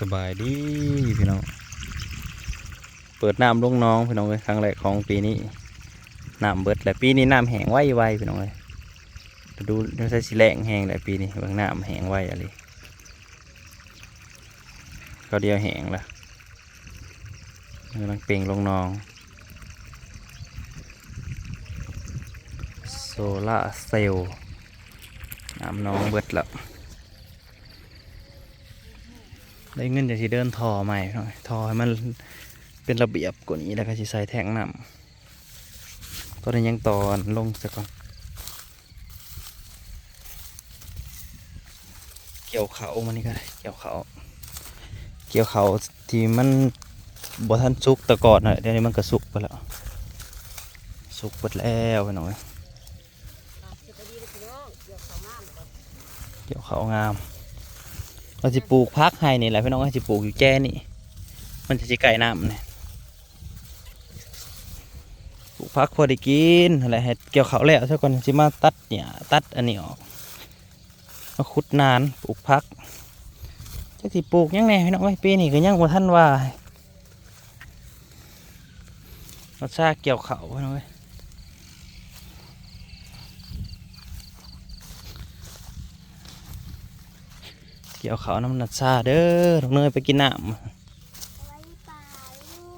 สบายดีพี่น้อง เปิดน้ำลงน้องพี่น้องเลยครั้งแรกของปีนี้น้ำเบิดแหละปีนี้น้ำแห้งไวไวพี่น้องเลยดูดูใช้สีแรงแห้งแหละปีนี้บางน้ำแห้งไวอะไรก็เดียวแห้งละกำลังเปล่งลงน้อง โซล่าเซลล์น้ำน้องเบิดแล้ว ได้เงินจะสิเดินทอใหม่หน่อยทอให้มันเป็นระเบียบกว่านี้แล้วก็สิใส่แท่งน้ำตอนนี้ยังตอนลงซะก่อน เกี่ยวเขามันนี่ก็ได้เกี่ยวเขา เกี่ยวเขาที่มันบ่ทันสุกต่ก่อนน่ะเดี๋ยวนี้มันก็สุกไปแล้ว สุกหมดแล้วไปหน่อยเกี่ยวเขางาม เราจะปลูกพักให้นี่แหละพี่น้องเราจะปลูกอยู่แจ้นี่ มันจะสิไก่น้ำเนี่ยปลูกพักพอได้กินอะไรให้เกี่ยวเขาแล้วซะก่อนสิมาตัดเนี่ยตัดอันนี้ออกมาขุดนานปลูกพักจะสิปลูกยังไงพี่น้องไอ้ปีนี้ก็ยังบ่ท่านว่าเราซาเกี่ยวเขาพี่น้องเอ้ เกี่ยวเขาน้ำหนักซาเด้อน้องเนยไปกินน้ำไว้ป่าลู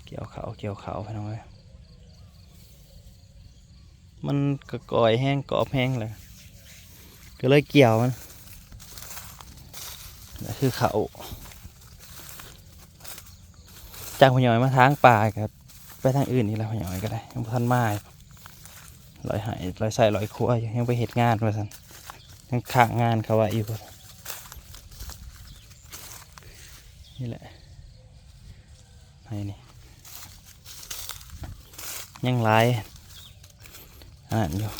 กเกี่ยวเขาเกี่ยวเขาพี่น้องเอ้ยมันก็ก่อยแห้งกรอบแห้งเลยก็เลยเกี่ยวมันนี่คือเขาจากพญอยมาทางป่าครับไปทางอื่นนี่แหละพญอยก็ได้ยังบ่ทันมาลอยหายลอยใส่ลอยครัวยังไปเหตุงานว่าสัน ยังข้างงานเขาว่าอยู่พุ่นนี่แหละไอ้นี่ยังหลายอ่านอยู่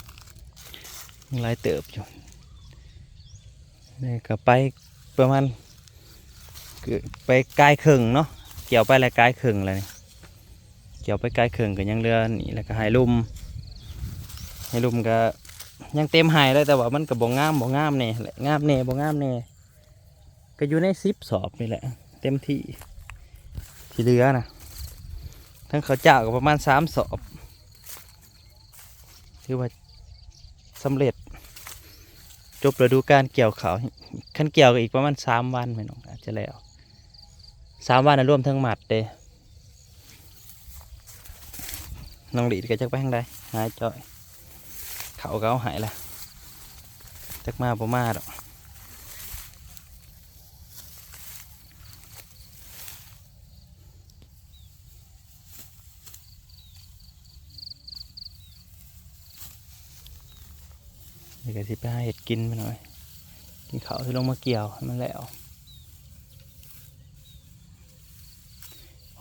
ยังหลายเติบอยู่นี่ก็ไปประมาณคือไปกล้ครึ่งเนาะเกี่ยวไปแล้วกล้ครึ่งเลยนี่เกี่ยวไปกล้ครึ่งก็ยังเหลือนี่แล้วก็หายลุมใหายลุมก็ ยังเต็มหายเลยแต่ว่ามันก็บ่งามบ่งามเนี่ยแหละงามเน่บ่งามเน่ก็อยู่ในซิปสอบนี่แหละ เต็มที่ที่เหลือนะทั้งเขาเจ้าก็ประมาณสามสอบถือว่าสำเร็จ จบฤดูการเกี่ยวเขาขั้นเกี่ยวก็อีกประมาณสามวันไม่น้องอาจจะแล้วสามวันนะรวมทั้งหมัดเด้น้องหลีดก็จะไปทางใดหายจ่อย เขาก็เอาหายละจักมาปรมาดอกเดี๋ยวสิไปหาเห็ดกินไปหน่อย กินเขาที่ลงมาเกี่ยวให้มันแล้ว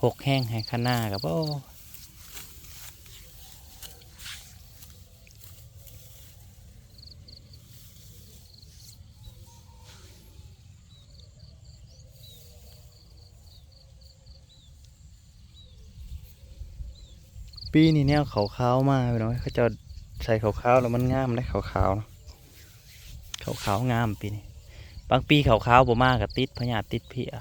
หกแห้งให้ข้างหน้ากับโอ้ ปีนี้แนวขาวๆมาไปหน่อยเขาจะใส่ขาวๆแล้วมันงามเลยขาวๆเนาะขาวๆงามปีนี้บางปีขาวๆบ่มากกับติดพญาติดเพีย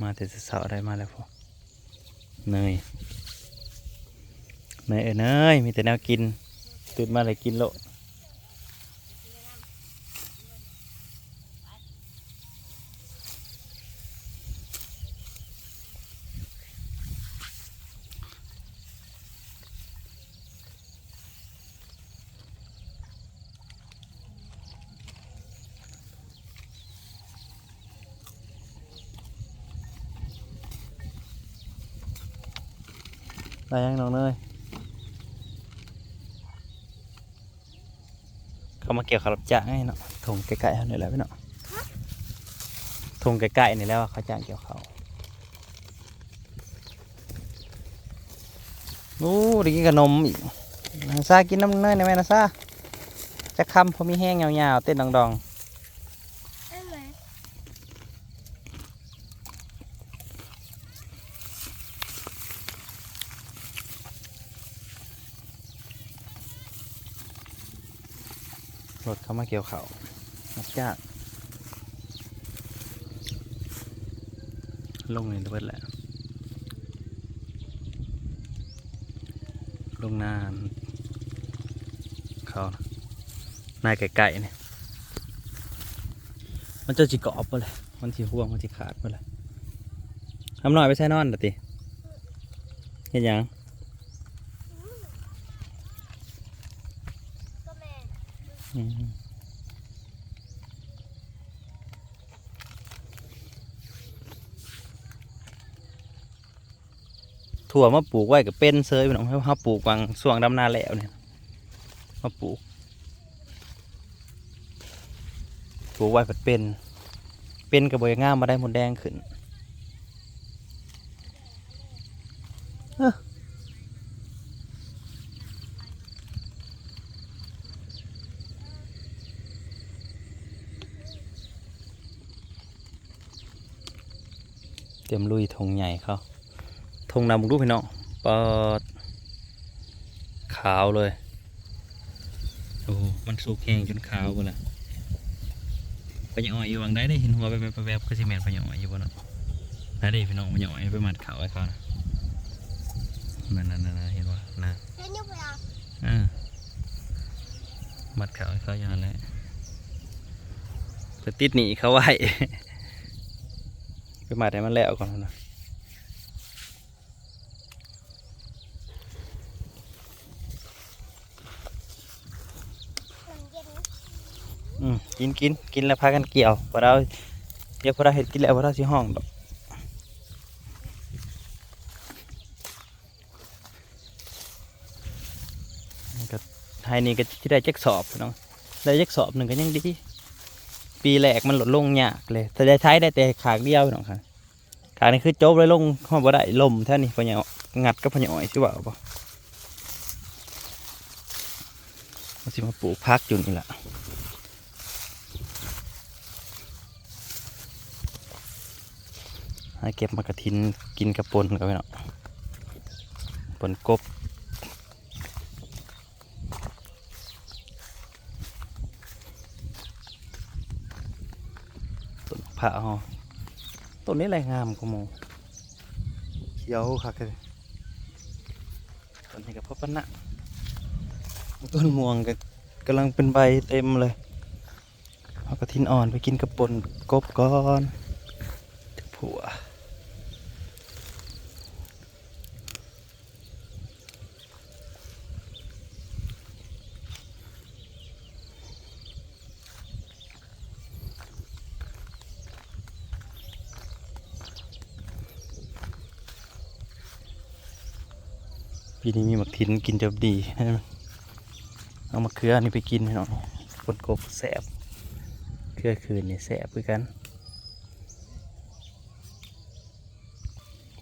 มาแต่เสาร์ได้มาแล้วพอเนย เนยเอ้ยเนยมีแต่แนวกิน ตื่นมาเลยกินโลดได้ยังน้องเนย เขามาเกี่ยวขารับจ้างให้เนาะทงไก่ๆเขาเนี่ยแหละพี่เนาะทงไก่ๆนี่แล้วเขาจ้างเกี่ยวเขาโอ้ได้กินขนมอีกนาซากินน้ำเนยในแม่นาซาจะคำพอมีแห้งยาวๆเต้นดองๆ รถเข้ามาเกี่ยวเขารับจ้างลงนี่เบิดแหละลงนานเขานะนายไก่ๆเนี่ยมันจะจิกรอบไปเลยมันสิห่วงมันสิขาดไปเลยทำหน่อยไปใช้นอนเดอติเห็นยัง ก็แม่ อืม ถั่วมาปลูกไว้กับเป็นเซยพี่น้องเขาปลูกวางส่วงดำนาแล้วเนี่ยมาปลูกปลูกไว้ผัดเป็น เป็นกระบวยงามมาได้หมดแดงขึ้นเอ้อเตรียมลุยธงใหญ่เขา ธงนำรูพี่น้องปอดขาวเลยโอ้มันสุกแห้งจนขาวไปแล้วไปยังอ่อยอยู่วังได้ได้เห็นหัวไปไปแวบก็สิแมนไปยังอ่อยอยู่บ่เนาะได้ได้พี่น้องไปย่อยไปมัดเขาไว้เขานะนั่นนั่นนั่นเห็นว่านะเล่นยุบไปอะอ่ามัดเขาไว้เขาอย่างนั้นแหละไปติดหนีเขาไว้ไปมัดให้มันแล้วก่อนนะ น้ำเย็น อืม กินกินกินแล้วพากันเกี่ยวพอเราเดี๋ยวพอเราเห็ดกินแล้วพอเราสิห้องดอกก็ไทยนี่ก็ที่ได้จักสอบน้องได้จักสอบหนึ่งก็ยังดีปีแรกมันลดลงยากเลยแต่ได้ใช้ได้แต่ขางเดียวน้องครับขางนี้คือจบเลยลงห้องบ่ได้ลมเท่านี้พอเนี่ยงัดก็พอเนี่ยอ้อยใช่ป่าวปะมาสิมาปลูกพักอยู่นี่แหละ ให้เก็บมากระทินกินกระปนกันไปเนาะปนกบต้นผ่าฮอต้นนี้แหละงามกว่าหมูเขียวคักเลยต้นนี้กับพ่อปนะต้นม่วงก็กำลังเป็นใบเต็มเลยเอากระทินอ่อนไปกินกระปนกบก่อนจะผัว ปีนี้มีหมักทินกินจะดี เอามาเขืออันนี้ไปกินให้หน่อยคนกบแสบเขือคืนนี่แสบคือกัน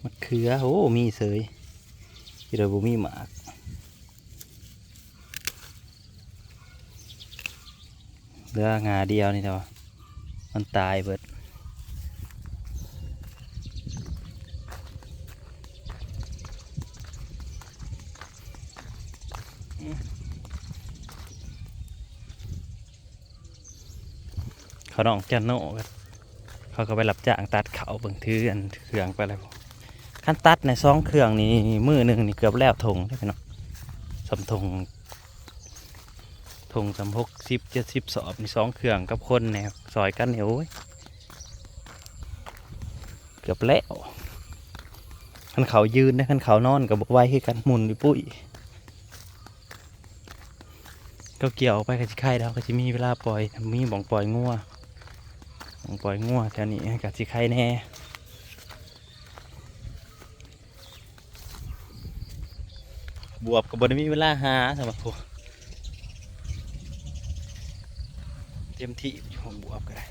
มะเขือโอ้มีเสยที่เราบุมีหมากเหลืองาเดียวนี่แต่ว่ามันตายเบิด เขาน้องจันโน่กันเขาก็ไปรับจ้างตัดเขาเบิ่งถืออันเครื่องไปอะไรขั้นตัดในซองเครื่องนี่มือหนึ่งนี่เกือบแล้วทงใช่ไหมเนาะสำทงทงสำพกสิบเจ็ดสิบสอบนี่สองเครื่องกับคนเนี่ยซอยกันเนี่ยโอ้ยเกือบแล้วขันเขายืนนะขันเขานอนกับบไหวให้กันมุนปุ้ยก็เกี่ยวไปกับสิไข่แล้วก็จะมีเวลาปล่อยมีบ่องปล่อยงัว ปล่อยงัวแถวนี้กับสิไข่แน่บวบกับบไดมีเวลาหาสำหรับพวกเต็มที่อยู่บวบก็ได้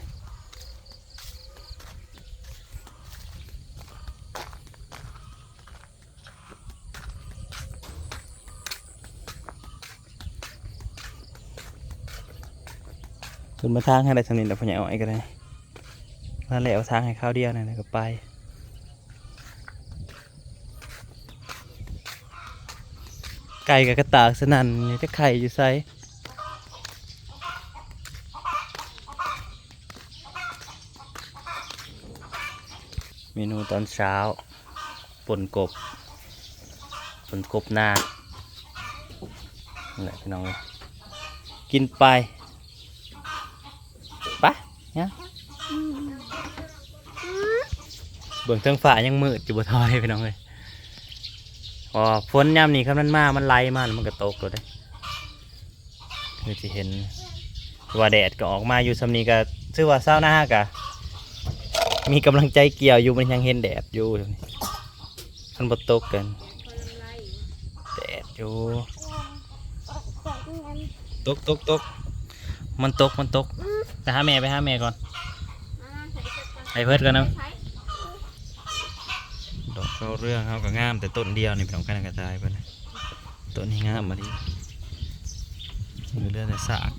ขึ้นมาทางให้ได้สนิทแล้วพอใหญ่อ้อยก็ได้ นั่นแหละเอาทางให้ข้าวเดียวนั่นก็ไปไก่กับกระตากสนั่นจะไข่อยู่ไซเมนูตอนเช้าป่นกบป่นกบหน้าแหละพี่น้องกินไปปะเนี่ย เบื้องเทิงฝ่ายังมืดอยู่บนทอยพี่น้องเลยพอฝนยามนี้ครับมันมา มันไหลมามันก็ตกเลยคือจะเห็นว่าแดดก็ออกมาอยู่สำนีก็ชื่อว่าเศร้าหน้ากะมีกำลังใจเกี่ยวอยู่มันยังเห็นแดดอยู่มันบดตกกันแดดอยู่ตกตกตกมันตกมันตกไปหาแม่ไปหาแม่ก่อนไปเพิดก่อนนะ เขาเรื่องเขาก็งามแต่ต้นเดียวนี่เป็นของกันกระจายไปเลยต้นนี้งามมาดิมีเรื่องแต่สาก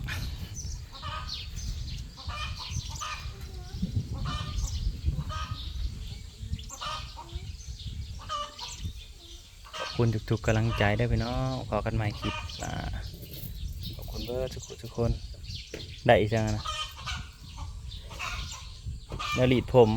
ขอบคุณทุกๆกำลังใจได้วยพี่น้องพอกันใหม่คลิปขอบคุณเบอร์ทุกคนทุกคน ได้อีกจังอะนะแล้วหลีดผม